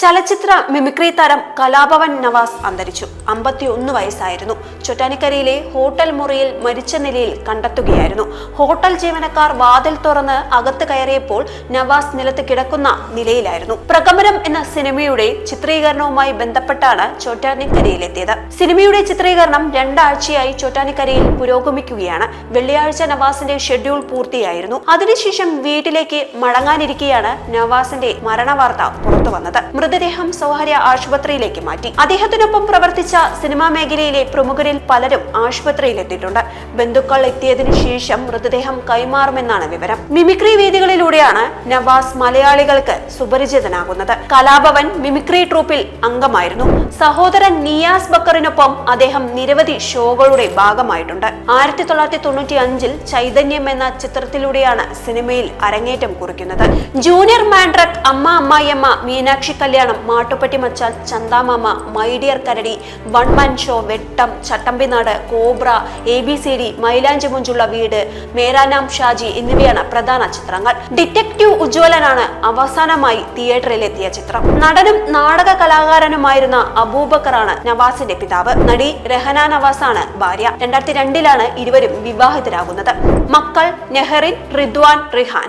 ചലച്ചിത്ര മിമിക്രി താരം കലാഭവൻ നവാസ് അന്തരിച്ചു. അമ്പത്തിയൊന്ന് വയസ്സായിരുന്നു. ചൊറ്റാനിക്കരയിലെ ഹോട്ടൽ മുറിയിൽ മരിച്ച നിലയിൽ കണ്ടെത്തുകയായിരുന്നു. ഹോട്ടൽ ജീവനക്കാർ വാതിൽ തുറന്ന് അകത്ത് കയറിയപ്പോൾ നവാസ് നിലത്ത് കിടക്കുന്ന നിലയിലായിരുന്നു. പ്രകമനം എന്ന സിനിമയുടെ ചിത്രീകരണവുമായി ബന്ധപ്പെട്ടാണ് ചോറ്റാനിക്കരയിലെത്തിയത്. സിനിമയുടെ ചിത്രീകരണം രണ്ടാഴ്ചയായി ചോറ്റാനിക്കരയിൽ പുരോഗമിക്കുകയാണ്. വെള്ളിയാഴ്ച നവാസിന്റെ ഷെഡ്യൂൾ പൂർത്തിയായിരുന്നു. അതിനുശേഷം വീട്ടിലേക്ക് മടങ്ങാനിരിക്കെയാണ് നവാസിന്റെ മരണവാർത്ത പുറത്തു വന്നത് മൃതദേഹം സ്വകാര്യ ആശുപത്രിയിലേക്ക് മാറ്റി. അദ്ദേഹത്തിനൊപ്പം പ്രവർത്തിച്ച സിനിമാ മേഖലയിലെ പ്രമുഖരിൽ പലരും ആശുപത്രിയിലെത്തിയിട്ടുണ്ട്. ബന്ധുക്കൾ എത്തിയതിനു ശേഷം മൃതദേഹം കൈമാറുമെന്നാണ് വിവരം. മിമിക്രി വേദികളിലൂടെയാണ് നവാസ് മലയാളികൾക്ക് സുപരിചിതനാകുന്നത്. കലാഭവൻ മിമിക്രി ട്രൂപ്പിൽ അംഗമായിരുന്നു. സഹോദരൻ നിയാസ് ബക്കറിനൊപ്പം അദ്ദേഹം നിരവധി ഷോകളുടെ ഭാഗമായിട്ടുണ്ട്. ആയിരത്തി തൊള്ളായിരത്തി തൊണ്ണൂറ്റി അഞ്ചിൽ ചൈതന്യം എന്ന ചിത്രത്തിലൂടെയാണ് സിനിമയിൽ അരങ്ങേറ്റം കുറിക്കുന്നത്. Junior മാൻഡ്രക് Amma Ammayiyamma Meenakshi Kalyanam Mattupetti Machal Chandamama my dear Karadi one man show Vettam Chattambinadu cobra A B C D Mylanchi Munchulla Veedu മേരാനാം Shaji എന്നിവയാണ് പ്രധാന ചിത്രങ്ങൾ. ഡിറ്റക്റ്റീവ് ഉജ്ജ്വലനാണ് അവസാനമായി തിയേറ്ററിലെത്തിയ ചിത്രം. നടനും നാടക കലാകാരനുമായിരുന്ന അബൂബക്കറാണ് നവാസിന്റെ പിതാവ്. നടി രഹന നവാസാണ് ഭാര്യ. രണ്ടായിരത്തി രണ്ടിലാണ് ഇരുവരും വിവാഹിതരാകുന്നത്. മക്കൾ Nehrin Ridwan Rihan.